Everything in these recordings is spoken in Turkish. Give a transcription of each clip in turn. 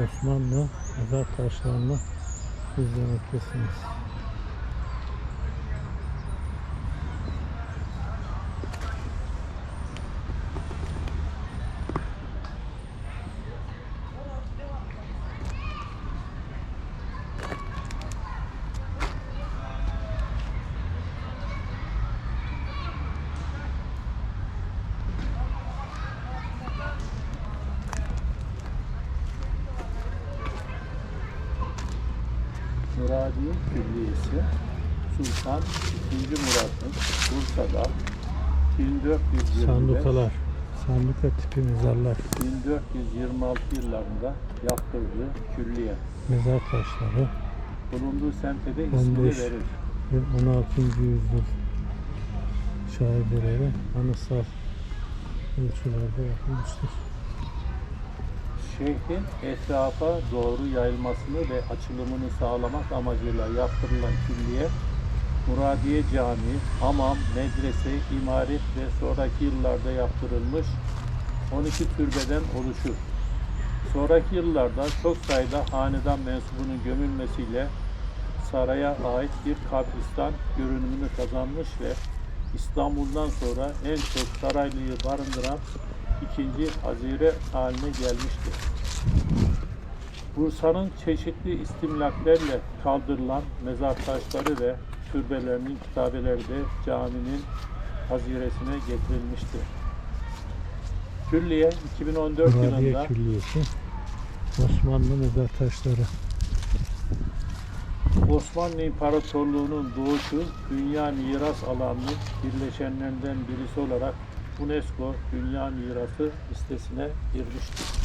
Osmanlı mezar taşlarını izlemektesiniz. Muradiye Külliyesi Sultan II. Murat'ın Bursa'da 1420'de Sandukalar, sanduka tipi mezarlar, 1426 yıllarında yaptırdığı külliye. mezar taşları Bulunduğu semte de ismini 15. verir. ve 16. yüzyıl şahideleri anısal ölçülerde yapılmıştır. Şehrin etrafa doğru yayılmasını ve açılımını sağlamak amacıyla yaptırılan külliye, Muradiye Camii, hamam, medrese, imaret ve sonraki yıllarda yaptırılmış 12 türbeden oluşur. Sonraki yıllarda çok sayıda hanedan mensubunun gömülmesiyle saraya ait bir kabristan görünümünü kazanmış ve İstanbul'dan sonra en çok saraylıyı barındıran ikinci hazire haline gelmiştir. Bursa'nın çeşitli istimlaklerle kaldırılan mezar taşları ve türbelerinin kitabeleri de caminin haziresine getirilmiştir. Külliye 2014 Muradiye yılında Külliyesi Osmanlı mezar taşları Osmanlı İmparatorluğu'nun doğuşu dünya miras alanının birleşenlerinden birisi olarak UNESCO Dünya Mirası listesine girmiştir.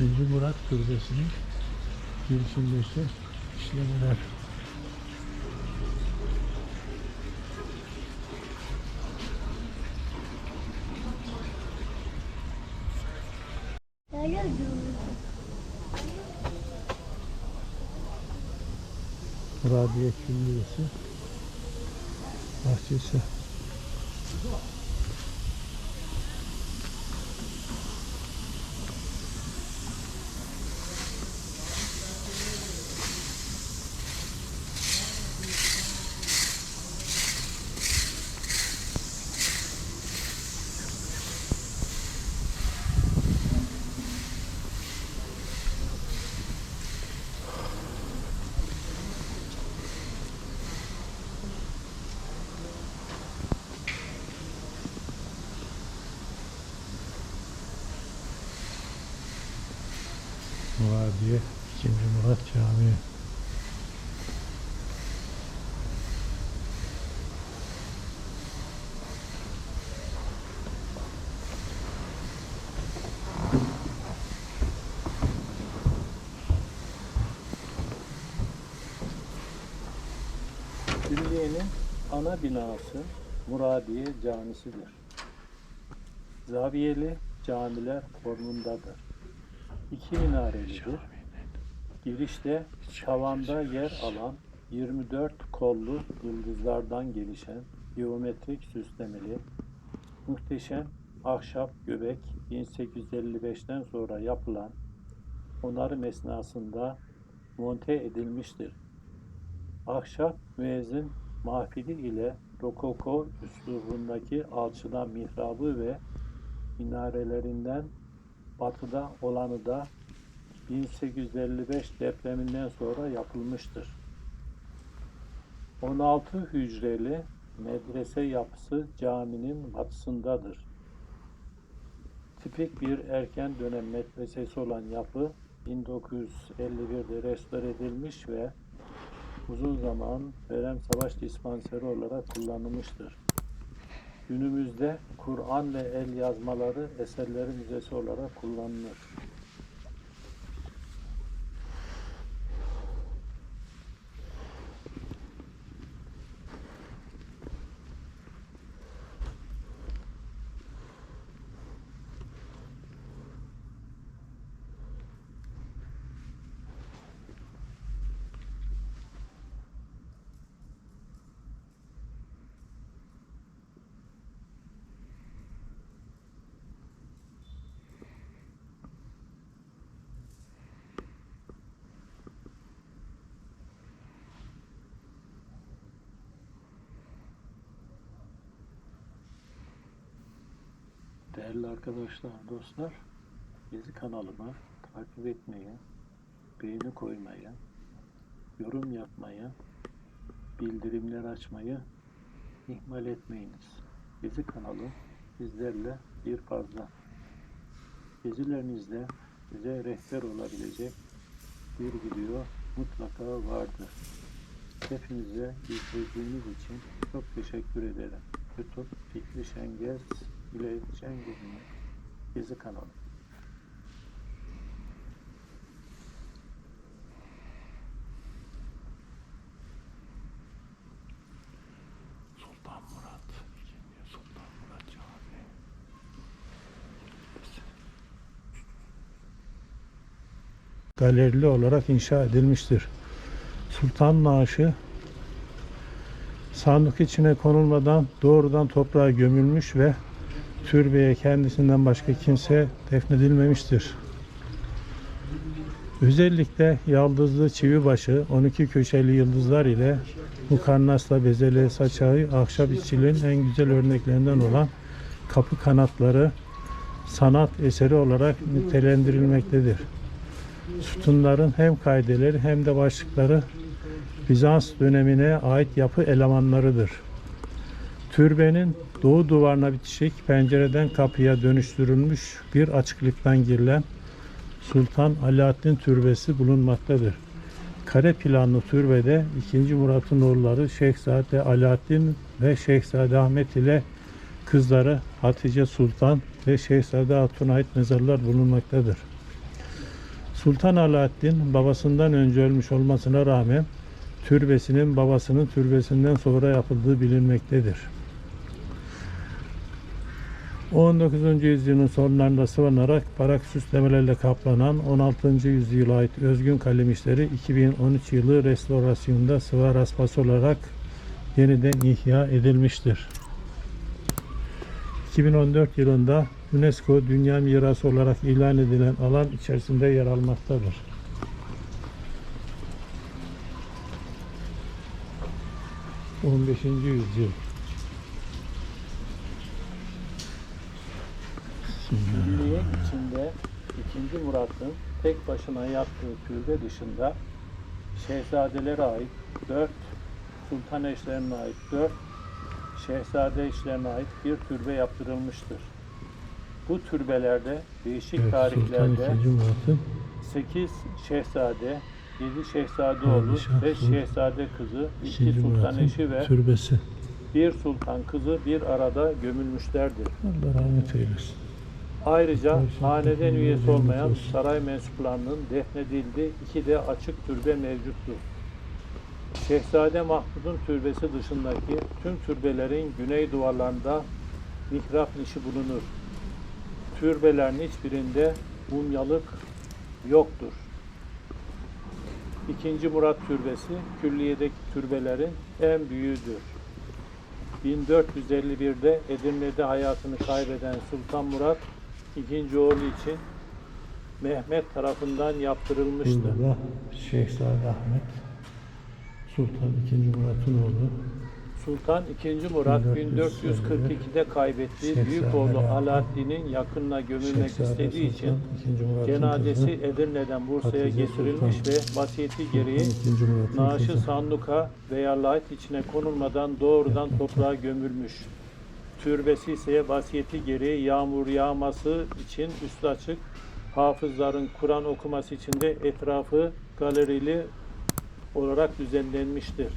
İkinci Murat Türbesi'nin girişindeki işlemeler. Muradiye Külliyesi bahçesi. Muradiye 2. Murat Camii. Külliyenin ana binası Muradiye Camisi'dir. Zaviyeli camiler formundadır. İki minarelidir. Girişte tavanda yer alan 24 kollu yıldızlardan gelişen geometrik süslemeli muhteşem ahşap göbek 1855'ten sonra yapılan onarım esnasında monte edilmiştir. Ahşap müezzin mahfili ile rokoko üslubundaki alçıdan mihrabı ve minarelerinden batıda olanı da 1855 depreminden sonra yapılmıştır. 16 hücreli medrese yapısı caminin batısındadır. Tipik bir erken dönem medresesi olan yapı 1951'de restore edilmiş ve uzun zaman Verem Savaş Dispanseri olarak kullanılmıştır. Günümüzde Kur'an ve el yazmaları eserleri müzesi olarak kullanılır. Değerli arkadaşlar, dostlar, Gezi kanalımı takip etmeyi, beğeni koymayı, yorum yapmayı, bildirimler açmayı ihmal etmeyiniz. Gezi kanalı bizlerle bir fazla. Gezilerinizde size rehber olabilecek bir video mutlaka vardır. Hepinize izlediğiniz için çok teşekkür ederim. YouTube Fikri Şengez ile Şengez'in Gezi kanalı. Sultan Murat. ikinci Sultan Murat Camii. Galerili olarak inşa edilmiştir. Sultan naaşı sandık içine konulmadan doğrudan toprağa gömülmüş ve türbeye kendisinden başka kimse defnedilmemiştir. Özellikle yaldızlı çivi başı 12 köşeli yıldızlar ile mukarnasla bezeli saçağı ahşap işçiliğin en güzel örneklerinden olan kapı kanatları sanat eseri olarak nitelendirilmektedir. Sütunların hem kaideleri hem de başlıkları Bizans dönemine ait yapı elemanlarıdır. Türbenin doğu duvarına bitişik pencereden kapıya dönüştürülmüş bir açıklıktan girilen Sultan Alaaddin Türbesi bulunmaktadır. Kare planlı türbede 2. Murat'ın oğulları Şehzade Alaaddin ve Şehzade Ahmet ile kızları Hatice Sultan ve Şehzade Hatun'a ait mezarlar bulunmaktadır. Sultan Alaaddin babasından önce ölmüş olmasına rağmen türbesinin babasının türbesinden sonra yapıldığı bilinmektedir. 19. yüzyılın sonlarında sıvanarak barak süslemelerle kaplanan 16. yüzyıla ait özgün kalem işleri 2013 yılı restorasyonda sıva raspası olarak yeniden ihya edilmiştir. 2014 yılında UNESCO Dünya Mirası olarak ilan edilen alan içerisinde yer almaktadır. On beşinci yüzyıl. Külliye içinde 2. Murat'ın tek başına yaptığı türbe dışında şehzadelere ait 4, sultan eşlerine ait 4, şehzade eşlerine ait bir türbe yaptırılmıştır. Bu türbelerde değişik Evet, tarihlerde 2. Murat'ın 8 şehzade, 7 şehzade oğlu, Padişah 5 Sultan- şehzade kızı, 2 2. sultan eşi ve türbesi. bir sultan kızı bir arada gömülmüşlerdir. Allah rahmet eylesin. Ayrıca Gerçekten haneden üyesi olmayan saray mensuplarının defnedildiği iki de açık türbe mevcuttur. Şehzade Mahmud'un türbesi dışındaki tüm türbelerin güney duvarlarında mihrap nişi bulunur. Türbelerin hiçbirinde mumyalık yoktur. İkinci Murat Türbesi külliyedeki türbelerin en büyüğüdür. 1451'de Edirne'de hayatını kaybeden Sultan Murat ikinci oğlu için Mehmet tarafından yaptırılmıştır. Burada da Şehzade Ahmet Sultan II. Murat'ın oğlu Sultan II. Murat 1450'de 1442'de kaybettiği büyük oğlu Alaaddin'in yakınına gömülmek Şehzade istediği için Sultan cenazesi Edirne'den Bursa'ya getirilmiş Sultan. ve vasiyeti gereği naaşı sanduka veya layık içine konulmadan doğrudan toprağa gömülmüş. Türbesi ise vasiyeti gereği yağmur yağması için üstü açık, hafızların Kur'an okuması için de etrafı galerili olarak düzenlenmiştir.